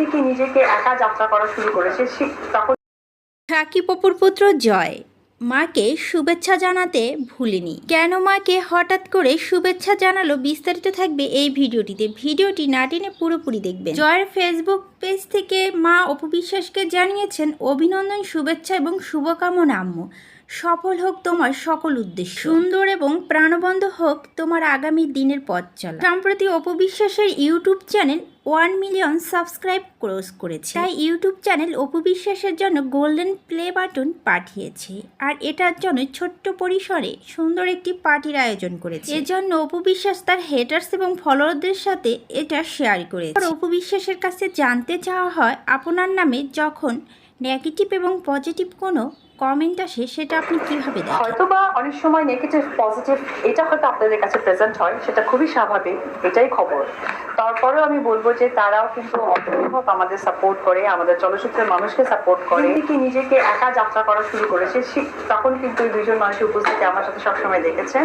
থেকে নিজেকে একা যাত্রা করা শুরু করেছে তখন অপুর পুত্র জয়, মাকে শুভেচ্ছা জানাতে ভুলেনি। কেন মাকে হঠাৎ করে শুভেচ্ছা জানালো বিস্তারিত থাকবে এই ভিডিওটিতে। ভিডিওটি না টেনে পুরোপুরি দেখবেন। জয়ের ফেসবুক পেজ থেকে মা অপু বিশ্বাসকে জানিয়েছেন, অভিনন্দন, শুভেচ্ছা এবং শুভকামনা, আম্মু। সফল হোক তোমার সকল উদ্দেশ্য। সুন্দর। এবং প্রাণবন্ত হোক তোমার আগামী দিনের পথ চলা। সম্প্রতি অপু বিশ্বাসের YouTube channel one million subscribe cross করেছে। তাই ইউটিউব চ্যানেল অপু বিশ্বাসের জন্য গোল্ডেন প্লে বাটন পাঠিয়েছে। আর এটার জন্য ছোট্ট পরিসরে সুন্দর একটি পার্টির আয়োজন করেছে। এজন্য অপু বিশ্বাস তার হেটার্স এবং ফলোয়ারদের সাথে এটা শেয়ার করেছে। আর অপু বিশ্বাসের কাছে জানতে চাওয়া হয় আপনার নামে যখন নেগেটিভ এবং পজিটিভ কোনো কমেন্ট আসে, সেটা আপনি কীভাবে দেখেন? হয়তো বা অনেক সময় নেগেটিভ, পজিটিভ, এটা হয়তো আপনাদের কাছে প্রেজেন্ট হয়, সেটা খুবই স্বাভাবিক, এটাই খবর। তারপরেও আমি বলব যে তারাও কিন্তু অসম্ভব আমাদের সাপোর্ট করে, আমাদের চলচ্চিত্রের মানুষকে সাপোর্ট করে। কি নিজেকে একা যাত্রা করা শুরু করেছে তখন কিন্তু দুজন মানুষের উপস্থিতি আমার সাথে সবসময় দেখেছেন।